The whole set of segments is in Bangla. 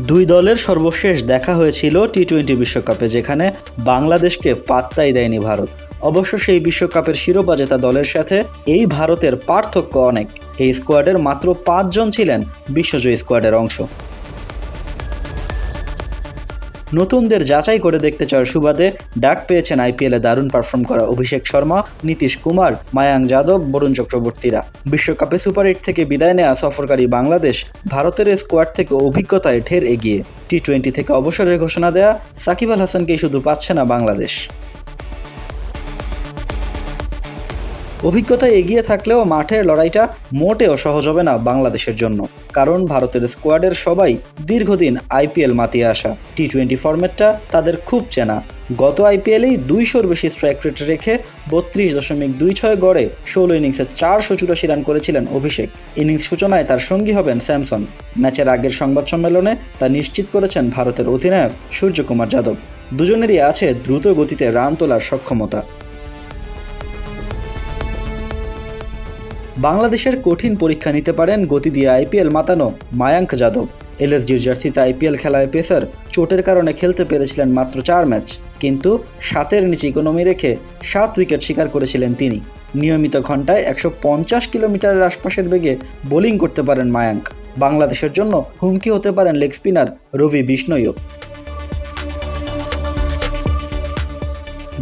দুই দলের সর্বশেষ দেখা হয়েছিল টি টোয়েন্টি বিশ্বকাপে, যেখানে বাংলাদেশকে পাত্তাই দেয়নি ভারত। অবশ্য সেই বিশ্বকাপের শিরোপা জেতা দলের সাথে এই ভারতের পার্থক্য অনেক। এই স্কোয়াডের মাত্র পাঁচজন ছিলেন বিশ্বজয়ী স্কোয়াডের অংশ। নতুনদের যাচাই করে দেখতে চাওয়ার সুবাদে ডাক পেয়েছেন আইপিএলে দারুণ পারফর্ম করা অভিষেক শর্মা, নীতিশ কুমার, মায়াং যাদব, বরুণ চক্রবর্তীরা। বিশ্বকাপে সুপার এইট থেকে বিদায় নেওয়া সফরকারী বাংলাদেশ ভারতের স্কোয়াড থেকে অভিজ্ঞতায় ঢের এগিয়ে। টি টোয়েন্টি থেকে অবসরের ঘোষণা দেয়া সাকিব আল হাসানকেই শুধু পাচ্ছে না বাংলাদেশ। অভিজ্ঞতায় এগিয়ে থাকলেও মাঠের লড়াইটা মোটেও সহজ হবে না বাংলাদেশের জন্য, কারণ ভারতের স্কোয়াডের সবাই দীর্ঘদিন আইপিএল মাতিয়ে আসা। টি টোয়েন্টি ফরম্যাটটা তাদের খুব চেনা। গত আইপিএলেই দুইশোর বেশি স্ট্রাইক রেট রেখে বত্রিশ দশমিক দুই ছয় গড়ে ষোলো ইনিংসে চারশো চুরাশি রান করেছিলেন অভিষেক। ইনিংস সূচনায় তার সঙ্গী হবেন স্যামসন। ম্যাচের আগের সংবাদ সম্মেলনে তা নিশ্চিত করেছেন ভারতের অধিনায়ক সূর্যকুমার যাদব। দুজনেরই আছে দ্রুত গতিতে রান তোলার সক্ষমতা। বাংলাদেশের কঠিন পরীক্ষা নিতে পারেন গতি দিয়ে আইপিএল মাতানো মায়াঙ্ক যাদব। এলএসজির জার্সিতে আইপিএল খেলায় পেসার চোটের কারণে খেলতে পেরেছিলেন মাত্র চার ম্যাচ, কিন্তু সাতের নিচে ইকোনমি রেখে সাত উইকেট শিকার করেছিলেন তিনি। নিয়মিত ঘন্টায় একশো পঞ্চাশ কিলোমিটারের আশপাশের বেগে বোলিং করতে পারেন মায়াঙ্ক। বাংলাদেশের জন্য হুমকি হতে পারেন লেগ স্পিনার রবি বিষ্ণইও।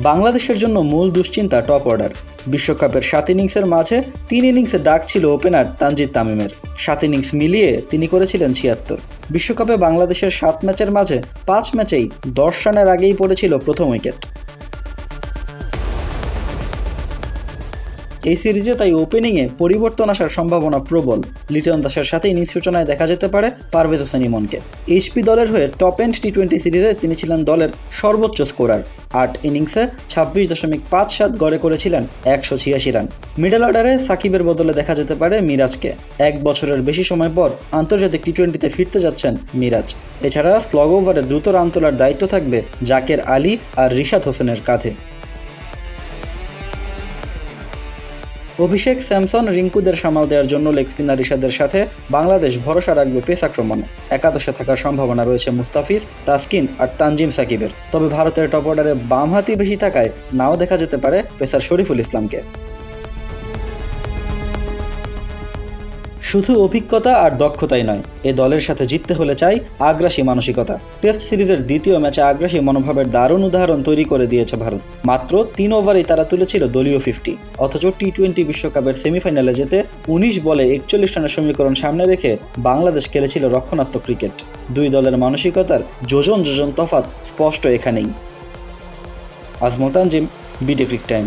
বাংলাদেশের জন্য মূল দুশ্চিন্তা টপ অর্ডার। বিশ্বকাপের সাত ইনিংসের মাঝে তিন ইনিংসে ডাক ছিল ওপেনার তানজিদ তামিমের। সাত ইনিংস মিলিয়ে তিনি করেছিলেন ছিয়াত্তর। বিশ্বকাপে বাংলাদেশের সাত ম্যাচের মাঝে পাঁচ ম্যাচেই দশ রানের আগেই পড়েছিল প্রথম উইকেট। এই সিরিজে তাই ওপেনিংয়ে পরিবর্তন আসার সম্ভাবনা প্রবল। লিটন দাসের সাথে ইনিংস সূচনায় দেখা যেতে পারে পারভেজ হোসেন ইমনকে। এইচপি দলের হয়ে টপ এন্ড টি টোয়েন্টি সিরিজে তিনি ছিলেন দলের সর্বোচ্চ স্কোরার আট ইনিংসে ছাব্বিশ দশমিক পাঁচ সাত গড়ে করেছিলেন একশো ছিয়াশি রান। মিডল অর্ডারে সাকিবের বদলে দেখা যেতে পারে মিরাজকে। এক বছরের বেশি সময় পর আন্তর্জাতিক টি টোয়েন্টিতে ফিরতে যাচ্ছেন মিরাজ। এছাড়া স্লগ ওভারে দ্রুত রান তোলার দায়িত্ব থাকবে জাকের আলী আর রিশাদ হোসেনের কাঁধে। অভিষেক স্যামসন রিঙ্কুদের সামাল দেওয়ার জন্য লেগ স্পিনার রিশাদের সাথে বাংলাদেশ ভরসা রাখবে পেস আক্রমণে। একাদশে থাকার সম্ভাবনা রয়েছে মুস্তাফিজ, তাসকিন আর তানজিম সাকিবের। তবে ভারতের টপ অর্ডারে বামহাতি বেশি থাকায় নাও দেখা যেতে পারে পেসার শরীফুল ইসলামকে। শুধু অভিজ্ঞতা আর দক্ষতাই নয়, এ দলের সাথে জিততে হলে চাই আগ্রাসী মানসিকতা। টেস্ট সিরিজের দ্বিতীয় ম্যাচে আগ্রাসী মনোভাবের দারুণ উদাহরণ তৈরি করে দিয়েছে ভারত। মাত্র তিন ওভারেই তারা তুলেছিল দলীয় ফিফটি অথচ টি টোয়েন্টি বিশ্বকাপের সেমিফাইনালে যেতে উনিশ বলে একচল্লিশ রানের সমীকরণ সামনে রেখে বাংলাদেশ খেলেছিল রক্ষণাত্মক ক্রিকেট। দুই দলের মানসিকতার যোজন যোজন তফাত স্পষ্ট এখানেই। Ajmal Tanzim BD cric time.